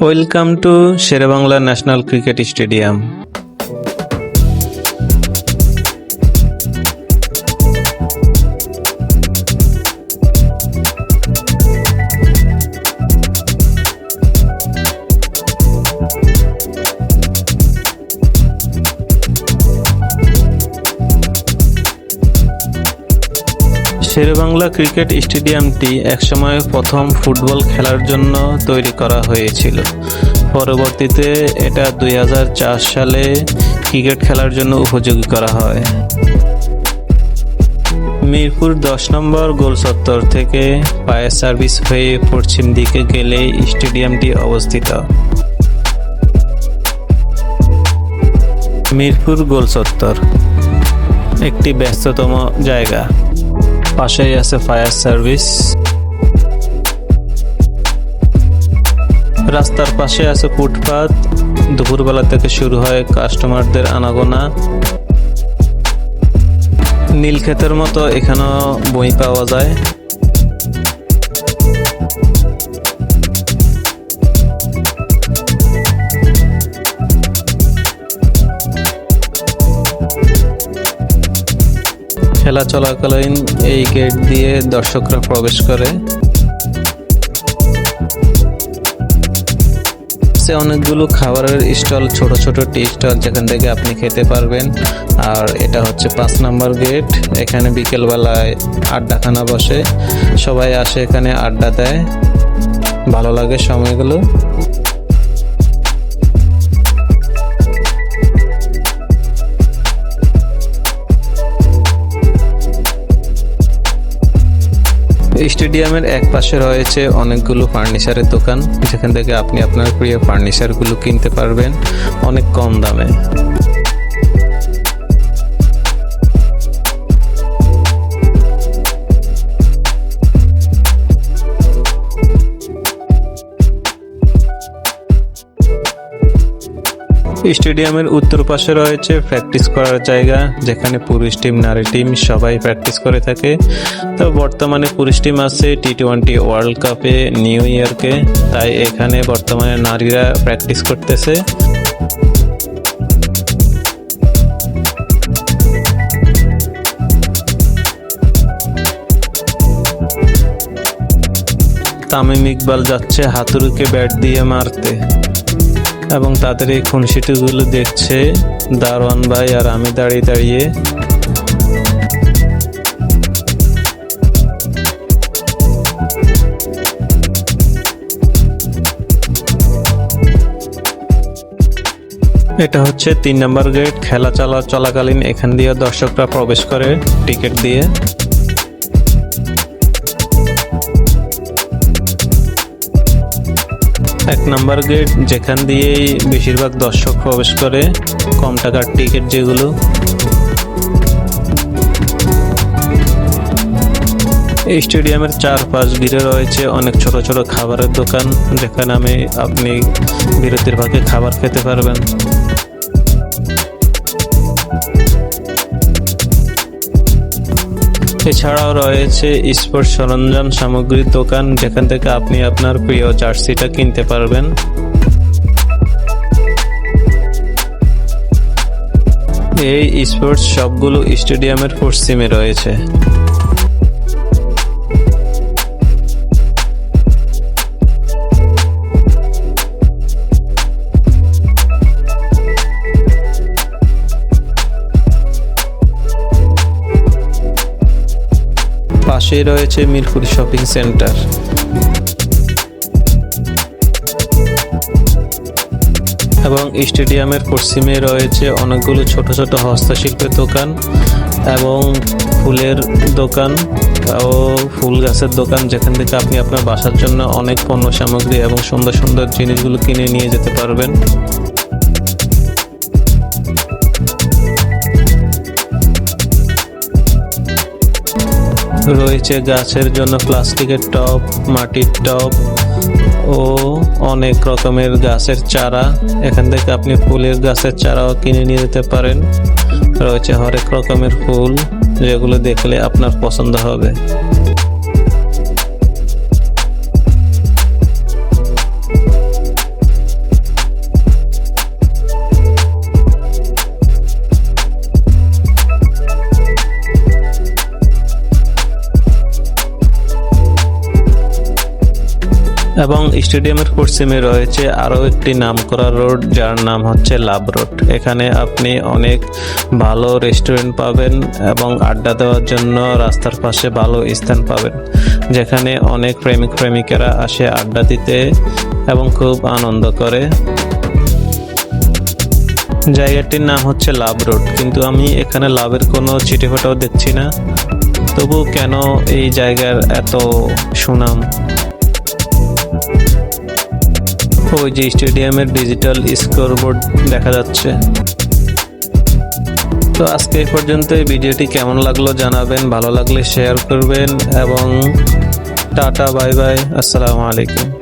Welcome to Sher-e-Bangla national cricket stadium Sher-e-Bangla cricket স্টেডিয়ামটি একসময় প্রথম football খেলার জন্য তৈরি করা হয়েছিল। পরবর্তীতে এটা দুই হাজার চার সালে ক্রিকেট খেলার জন্য উপযোগী করা হয়। মিরপুর দশ নম্বর গোল চত্বর থেকে ফায়ার সার্ভিস হয়ে পশ্চিম দিকে গেলে স্টেডিয়ামটি অবস্থিত। মিরপুর গোল চত্বর একটি ব্যস্ততম জায়গা। পাশেই আছে ফায়ার সার্ভিস। রাস্তার পাশে আছে ফুটপাত। দুপুরবেলা থেকে শুরু হয় কাস্টমারদের আনাগোনা। নীলক্ষেতের মতো এখানেও বই পাওয়া যায়। খেলা চলাকালীন এই গেট দিয়ে দর্শকরা প্রবেশ করে। অনেকগুলো খাবারের স্টল, ছোট ছোট টি স্টল যেখান থেকে আপনি খেতে পারবেন। আর এটা হচ্ছে পাঁচ নাম্বার গেট এখানে বিকেলবেলায় আড্ডাখানা বসে। সবাই আসে এখানে আড্ডা দেয়। ভালো লাগে সময়গুলো। স্টেডিয়ামের এক পাশে রয়েছে অনেকগুলো ফার্নিচারের দোকান। যেখান থেকে আপনি আপনার প্রিয় ফার্নিচারগুলো কিনতে পারবেন অনেক কম দামে। স্টেডিয়ামের উত্তর পাশে রয়েছে প্র্যাকটিস করার জায়গা, যেখানে পুরুষ টিম নারী টিম সবাই প্র্যাকটিস করে থাকে। তো বর্তমানে পুরুষ টিম আছে টি টোয়েন্টি ওয়ার্ল্ড কাপে নিউ ইয়ারকে তাই এখানে বর্তমানে নারীরা প্র্যাকটিস করতেছে। তামিম ইকবাল যাচ্ছে হাতুড়িকে ব্যাট দিয়ে মারতে। এবং তাদের এই খুনসিটিগুলো দেখছে দারোয়ান ভাই আর আমি দাঁড়িয়ে দাঁড়িয়ে। এটা হচ্ছে তিন নম্বর গেট, খেলা চলা চলাকালীন এখান দিয়ে দর্শকরা প্রবেশ করে টিকিট দিয়ে। এক নাম্বার গেট যেখান দিয়েই বেশিরভাগ দর্শক প্রবেশ করে, কম টাকার টিকিট যেগুলো। এই স্টেডিয়ামের চারপাশ ভিড়ে রয়েছে অনেক ছোট ছোট খাবারের দোকান, যেখানে আমি আপনি বিরতির ভাগে খাবার খেতে পারবেন। এছাড়াও রয়েছে স্পোর্টস সরঞ্জাম সামগ্রীর দোকান, যেখান থেকে আপনি আপনার প্রিয় জার্সিটা কিনতে পারবেন। এই স্পোর্টস সবগুলো স্টেডিয়ামের পশ্চিমে রয়েছে। পাশেই রয়েছে মিরপুর শপিং সেন্টার। এবং স্টেডিয়ামের পশ্চিমে রয়েছে অনেকগুলো ছোট ছোট হস্তশিল্পের দোকান এবং ফুলের দোকান ও ফুল গাছের দোকান যেখান থেকে আপনি আপনার বাসার জন্য অনেক পণ্য সামগ্রী এবং সুন্দর সুন্দর জিনিসগুলো কিনে নিয়ে যেতে পারবেন। রয়েছে গাছের জন্য প্লাস্টিকের টপ মাটির টপ ও অনেক রকমের গাছের চারা। এখান থেকে আপনি ফুলের গাছের চারাও কিনে নিয়ে যেতে পারেন। রয়েছে হরেক রকমের ফুল যেগুলো দেখলে আপনার পছন্দ হবে। এবং স্টেডিয়ামের পশ্চিমে রয়েছে আরও একটি নামকরা রোড, যার নাম হচ্ছে লাভ রোড। এখানে আপনি অনেক ভালো রেস্টুরেন্ট পাবেন এবং আড্ডা দেওয়ার জন্য রাস্তার পাশে ভালো স্থান পাবেন, যেখানে অনেক প্রেমিক প্রেমিকেরা আসে আড্ডা দিতে এবং খুব আনন্দ করে। জায়গাটির নাম হচ্ছে লাভ রোড, কিন্তু আমি এখানে লাভের কোনো চিঠিফোটাও দেখছি না। তবু কেন এই জায়গার এত সুনাম? ওই যে স্টেডিয়ামের ডিজিটাল স্কোরবোর্ড দেখা যাচ্ছে। তো আজকে এই পর্যন্ত এই ভিডিওটি কেমন লাগল জানাবেন, ভালো লাগলে শেয়ার করবেন এবং টাটা বাই বাই আসসালামু আলাইকুম।